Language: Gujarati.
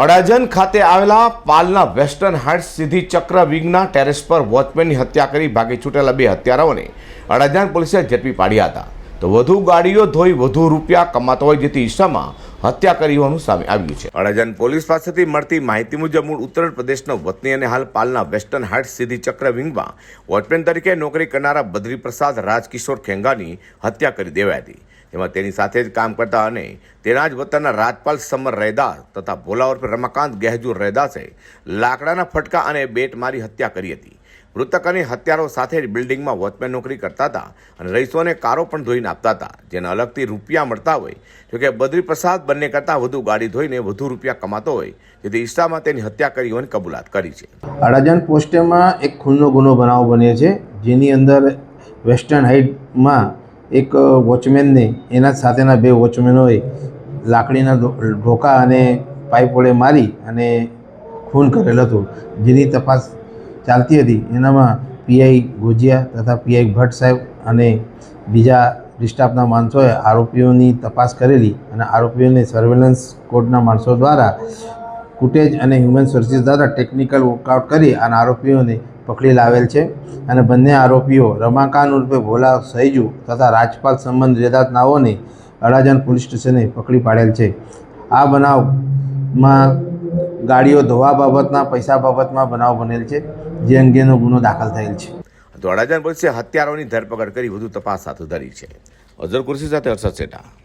અડાજણ ખાતે આવેલા પાલના વેસ્ટર્ન હાઇટ્સ સીધી ચક્ર વિંગના ટેરેસ પર વોચમેનની હત્યા કરી ભાગી છૂટેલા બે હત્યારાઓને અડાજણ પોલીસે ઝડપી પાડ્યા હતા. તો વધુ ગાડીઓ ધોઈ વધુ રૂપિયા કમાતો હોય જેથી ઈશામાં હત્યા કરી હોવાનું સામે આવ્યું છે. અડાજણ પોલીસ પાસેથી મળતી માહિતી મુજબ મૂળ ઉત્તર પ્રદેશનો વતની અને હાલ પાલના વેસ્ટર્ન હાઇટ્સ સીધી ચક્ર વિંગમાં વોચમેન તરીકે નોકરી કરનારા બદ્રીપ્રસાદ રાજકિશોર ખેંગાની હત્યા કરી દેવાઈ હતી. તેમાં તેની સાથે જ કામ કરતા અને તેના જ વતનના રાજપાલ સમર રહેદાર તથા ભોલાવર પર રમાકાંત ગહેજુર રહેદાસે લાકડાના ફટકા અને બેટ મારી હત્યા કરી હતી. મૃતક અને હત્યારો સાથે જ બિલ્ડિંગમાં વોચમેન નોકરી કરતા હતા અને રહીશોને કારો પણ ધોઈને આપતા હતા, જેને અલગથી રૂપિયા મળતા હોય. જોકે બદ્રીપ્રસાદ બંને કરતાં વધુ ગાડી ધોઈને વધુ રૂપિયા કમાતો હોય, જેથી ઈસ્સામાં તેની હત્યા કરી હોવાની કબૂલાત કરી છે. અડાજણ પોસ્ટેમાં એક ખૂનનો ગુનો બનાવ બને છે, જેની અંદર વેસ્ટર્ન હાઇટમાં એક વોચમેનને, એના સાથેના બે વોચમેનોએ લાકડીના ઢોકા અને પાઇપ વડે મારી અને ખૂન કરેલ હતું. જેની તપાસ ચાલતી હતી. એનામાં પીઆઈ ગોજિયા તથા પીઆઈ ભટ્ટ સાહેબ અને બીજા ડિસ્ટાફના માણસોએ આરોપીઓની તપાસ કરેલી અને આરોપીઓને સર્વેલન્સ કોડના માણસો દ્વારા ફૂટેજ અને હ્યુમન સોર્સિસ દ્વારા ટેકનિકલ વર્કઆઉટ કરી અને આરોપીઓને પકડી લાવેલ છે અને બંને આરોપીઓ રમાકાંત ઉર્ફે ભોલા સૈજુ તથા રાજપાલ સંબંધ રેદાત નાઓને અડાજણ પોલીસ સ્ટેશને પકડી પાડેલ છે. આ બનાવમાં ગાડીઓ ધોવા બાબતના, પૈસા બાબતમાં બનાવ બનેલ છે, જે અંગેનો ગુનો દાખલ થયેલ છે. તો અડાજણ પોલીસે હત્યારોની ધરપકડ કરી વધુ તપાસ હાથ ધરી છે. અઝર કુર્સી સાથે હર્ષદ સેઠા